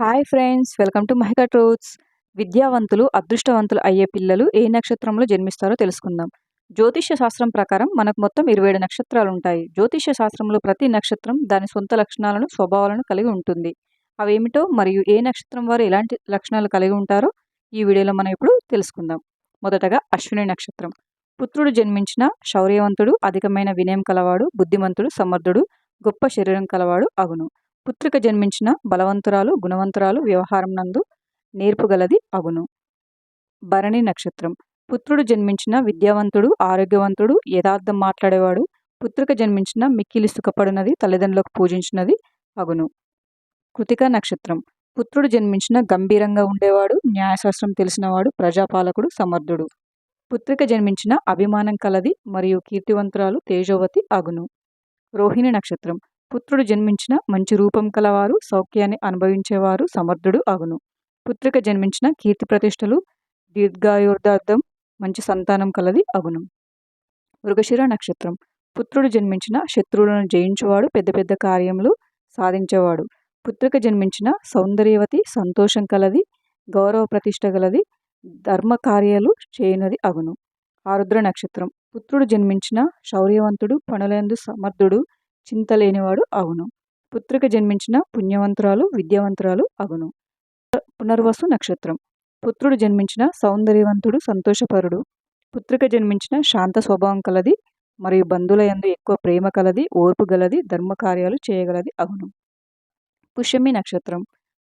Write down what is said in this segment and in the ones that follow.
Hi friends welcome to Mahika truths. విద్యావంతులు అదృష్టవంతులు అయ్యే పిల్లలు ఏ నక్షత్రంలో జన్మిస్తారో తెలుసుకుందాం. జ్యోతిష్య శాస్త్రం ప్రకారం మనకు మొత్తం ఇరవై ఏడు నక్షత్రాలు ఉంటాయి జ్యోతిష్య శాస్త్రంలో ప్రతి నక్షత్రం దాని సొంత లక్షణాలను స్వభావాలను కలిగి ఉంటుంది. అవేమిటో మరియు ఏ నక్షత్రం వారు ఎలాంటి లక్షణాలు కలిగి ఉంటారో ఈ వీడియోలో మనం ఇప్పుడు తెలుసుకుందాం. మొదటగా అశ్విని నక్షత్రం. పుత్రుడు జన్మించిన శౌర్యవంతుడు అధికమైన వినయం కలవాడు బుద్ధిమంతుడు సమర్థుడు గొప్ప శరీరం కలవాడు అగును. పుత్రిక జన్మించిన బలవంతురాలు గుణవంతురాలు వ్యవహారం నందు నేర్పుగలది అగును. భరణి నక్షత్రం. పుత్రుడు జన్మించిన విద్యావంతుడు ఆరోగ్యవంతుడు యథార్థం మాట్లాడేవాడు పుత్రిక జన్మించిన మిక్కిలి సుఖపడినది తల్లిదండ్రులకు పూజించినది అగును. కృతిక నక్షత్రం. పుత్రుడు జన్మించిన గంభీరంగా ఉండేవాడు న్యాయశాస్త్రం తెలిసినవాడు ప్రజాపాలకుడు సమర్థుడు. పుత్రిక జన్మించిన అభిమానం కలది మరియు కీర్తివంతురాలు తేజోవతి అగును. రోహిణి నక్షత్రం. పుత్రుడు జన్మించిన మంచి రూపం కలవారు సౌఖ్యాన్ని అనుభవించేవారు సమర్థుడు అగును. పుత్రిక జన్మించిన కీర్తి ప్రతిష్టలు దీర్ఘాయుర్దార్థం మంచి సంతానం కలది అగును. మృగశిర నక్షత్రం. పుత్రుడు జన్మించిన శత్రువులను జయించేవాడు పెద్ద పెద్ద కార్యములు సాధించేవాడు. పుత్రిక జన్మించిన సౌందర్యవతి సంతోషం కలది గౌరవ ప్రతిష్ట గలది ధర్మ కార్యాలు చేయనది అగును. ఆరుద్ర నక్షత్రం. పుత్రుడు జన్మించిన శౌర్యవంతుడు పనులందు సమర్థుడు చింతలేనివాడు అవును. పుత్రిక జన్మించిన పుణ్యవంతురాలు విద్యావంతురాలు అగును పునర్వసు నక్షత్రం. పుత్రుడు జన్మించిన సౌందర్యవంతుడు సంతోషపరుడు. పుత్రిక జన్మించిన శాంత స్వభావం కలది మరియు బంధువుల యందు ఎక్కువ ప్రేమ కలది ఓర్పు గలది ధర్మకార్యాలు చేయగలది అగును పుష్యమి నక్షత్రం.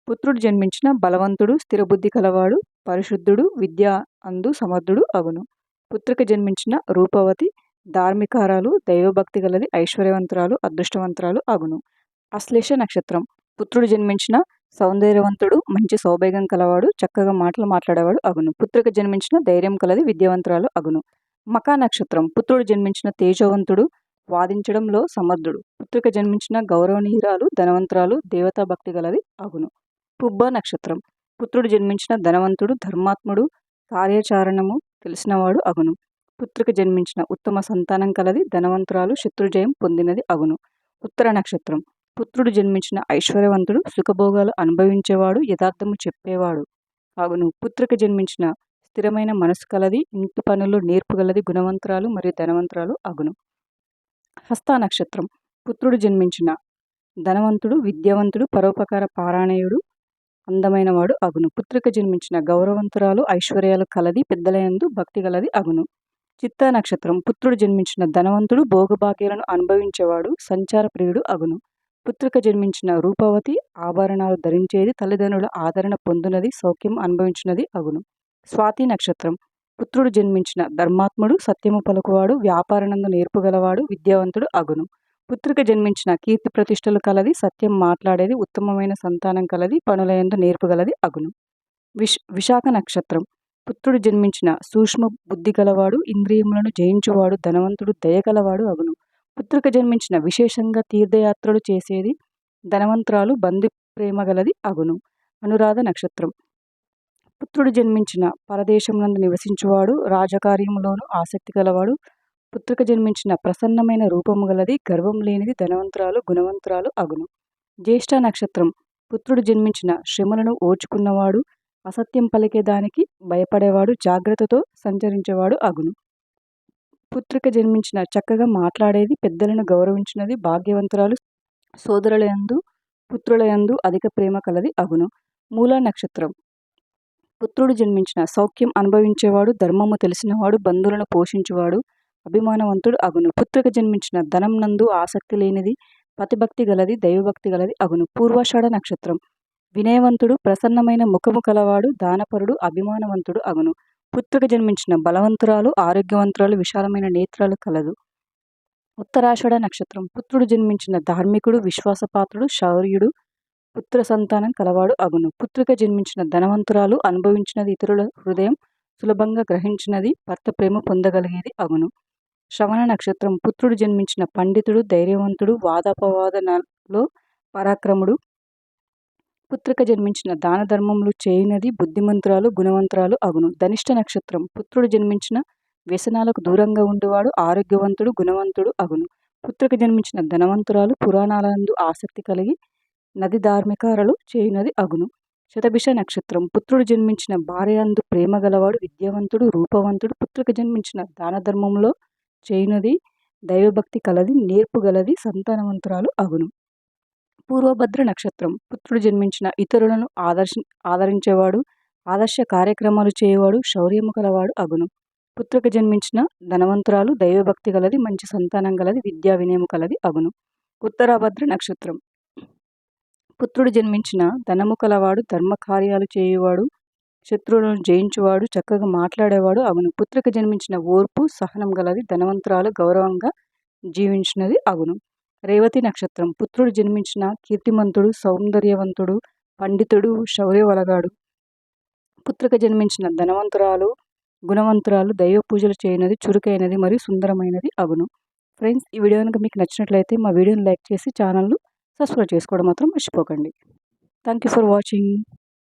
పుత్రుడు జన్మించిన బలవంతుడు స్థిరబుద్ధి కలవాడు పరిశుద్ధుడు విద్య అందు సమర్థుడు అగును పుత్రిక జన్మించిన రూపవతి ధార్మికారాలు దైవభక్తి గలది ఐశ్వర్యవంతురాలు అదృష్టవంతురాలు అగును అశ్లేష నక్షత్రం. పుత్రుడు జన్మించిన సౌందర్యవంతుడు మంచి సౌభాగ్యం కలవాడు చక్కగా మాటలు మాట్లాడేవాడు అగును పుత్రిక జన్మించిన ధైర్యం కలది విద్యావంతురాలు అగును మకా నక్షత్రం. పుత్రుడు జన్మించిన తేజవంతుడు వాదించడంలో సమర్థుడు. పుత్రిక జన్మించిన గౌరవనీయురాలు ధనవంతురాలు దేవతా భక్తి గలది అగును పుబ్బ నక్షత్రం. పుత్రుడు జన్మించిన ధనవంతుడు ధర్మాత్ముడు కార్యాచరణము తెలిసినవాడు అగును పుత్రిక జన్మించిన ఉత్తమ సంతానం కలది ధనవంతురాలు శత్రుజయం పొందినది అగును ఉత్తర నక్షత్రం. పుత్రుడు జన్మించిన ఐశ్వర్యవంతుడు సుఖభోగాలు అనుభవించేవాడు యథార్థము చెప్పేవాడు అగును పుత్రిక జన్మించిన స్థిరమైన మనసు కలది ఇంటి పనులు నేర్పుగలది గుణవంతరాలు మరియు ధనవంతరాలు అగును హస్త నక్షత్రం. పుత్రుడు జన్మించిన ధనవంతుడు విద్యావంతుడు పరోపకార పారాయణయుడు అందమైనవాడు అగును పుత్రిక జన్మించిన గౌరవంతురాలు ఐశ్వర్యాలు కలది పెద్దలయందు భక్తి గలది అగును చిత్త నక్షత్రం. పుత్రుడు జన్మించిన ధనవంతుడు భోగభాగ్యాలను అనుభవించేవాడు సంచార ప్రియుడు అగును. పుత్రిక జన్మించిన రూపవతి ఆభరణాలు ధరించేది తల్లిదండ్రుల ఆదరణ పొందినది సౌఖ్యం అనుభవించినది అగును. స్వాతి నక్షత్రం. పుత్రుడు జన్మించిన ధర్మాత్ముడు సత్యము పలుకువాడు వ్యాపారనందు నేర్పుగలవాడు విద్యావంతుడు అగును. పుత్రిక జన్మించిన కీర్తి ప్రతిష్టలు కలది సత్యం మాట్లాడేది ఉత్తమమైన సంతానం కలది పనులయందు నేర్పుగలది అగును. విశ్ విశాఖ నక్షత్రం. పుత్రుడు జన్మించిన సూక్ష్మ బుద్ధి గలవాడు ఇంద్రియములను జయించువాడు ధనవంతుడు దయగలవాడు అగును. పుత్రిక జన్మించిన విశేషంగా తీర్థయాత్రలు చేసేది ధనవంతురాలు బంధు ప్రేమ గలది అగును. అనురాధ నక్షత్రం. పుత్రుడు జన్మించిన పరదేశమునందు నివసించువాడు రాజకార్యములోను ఆసక్తి గలవాడు. పుత్రిక జన్మించిన ప్రసన్నమైన రూపము గలది గర్వం లేనిది ధనవంతురాలు గుణవంతురాలు అగును. జ్యేష్ఠ నక్షత్రం. పుత్రుడు జన్మించిన శ్రమలను ఓర్చుకున్నవాడు అసత్యం పలికేదానికి భయపడేవాడు జాగ్రత్తతో సంచరించేవాడు అగును. పుత్రిక జన్మించిన చక్కగా మాట్లాడేది పెద్దలను గౌరవించినది భాగ్యవంతురాలు సోదరులయందు పుత్రులయందు అధిక ప్రేమ కలది అగును. మూల నక్షత్రం. పుత్రుడు జన్మించిన సౌఖ్యం అనుభవించేవాడు ధర్మము తెలిసినవాడు బంధువులను పోషించేవాడు అభిమానవంతుడు అగును. పుత్రిక జన్మించిన ధనం నందు ఆసక్తి లేనిది పతిభక్తి గలది దైవభక్తి గలది అగును. పూర్వాషాఢ నక్షత్రం. వినయవంతుడు ప్రసన్నమైన ముఖము కలవాడు దానపరుడు అభిమానవంతుడు అగును. పుత్రిక జన్మించిన బలవంతురాలు ఆరోగ్యవంతురాలు విశాలమైన నేత్రాలు కలదు. ఉత్తరాషాఢ నక్షత్రం. పుత్రుడు జన్మించిన ధార్మికుడు విశ్వాసపాత్రుడు శౌర్యుడు పుత్ర సంతానం కలవాడు అగును. పుత్రిక జన్మించిన ధనవంతురాలు అనుభవించినది ఇతరుల హృదయం సులభంగా గ్రహించినది భర్త ప్రేమ పొందగలిగేది అగును. శ్రవణ నక్షత్రం. పుత్రుడు జన్మించిన పండితుడు ధైర్యవంతుడు వాదాపవాదనలో పరాక్రముడు పుత్రిక జన్మించిన దాన ధర్మములు చేయనది బుద్ధిమంతురాలు గుణవంతురాలు అగును. ధనిష్ట నక్షత్రం. పుత్రుడు జన్మించిన వ్యసనాలకు దూరంగా ఉండేవాడు ఆరోగ్యవంతుడు గుణవంతుడు అగును. పుత్రిక జన్మించిన ధనవంతురాలు పురాణాలందు ఆసక్తి కలిగి నది ధార్మికారలు చేయనది అగును. శతభిష నక్షత్రం. పుత్రుడు జన్మించిన భార్యందు ప్రేమ గలవాడు విద్యావంతుడు రూపవంతుడు. పుత్రిక జన్మించిన దాన ధర్మంలో చేయునది దైవభక్తి కలది నేర్పు గలది సంతానవంతురాలు అగును. పూర్వభద్ర నక్షత్రం. పుత్రుడు జన్మించిన ఇతరులను ఆదర్శ ఆదరించేవాడు ఆదర్శ కార్యక్రమాలు చేయవాడు శౌర్యము కలవాడు అగును. పుత్రుకు జన్మించిన ధనవంతురాలు దైవభక్తి గలది మంచి సంతానం గలది విద్యా వినయము కలది అగును. ఉత్తరాభద్ర నక్షత్రం. పుత్రుడు జన్మించిన ధనము కలవాడు ధర్మ కార్యాలు చేయువాడు శత్రువులను జయించువాడు చక్కగా మాట్లాడేవాడు అగును. పుత్రిక జన్మించిన ఓర్పు సహనం గలది ధనవంతురాలు గౌరవంగా జీవించినది అగును. రేవతి నక్షత్రం. పుత్రుడు జన్మించిన కీర్తిమంతుడు సౌందర్యవంతుడు పండితుడు శౌర్యవలగాడు. పుత్రిక జన్మించిన ధనవంతురాలు గుణవంతురాలు దైవ పూజలు చేయనది చురుకైనది మరియు సుందరమైనది అగును ఫ్రెండ్స్ ఈ వీడియో కనుక మీకు నచ్చినట్లయితే మా వీడియోని లైక్ చేసి ఛానల్ను సబ్స్క్రైబ్ చేసుకోవడం మాత్రం మర్చిపోకండి. Thank you for watching.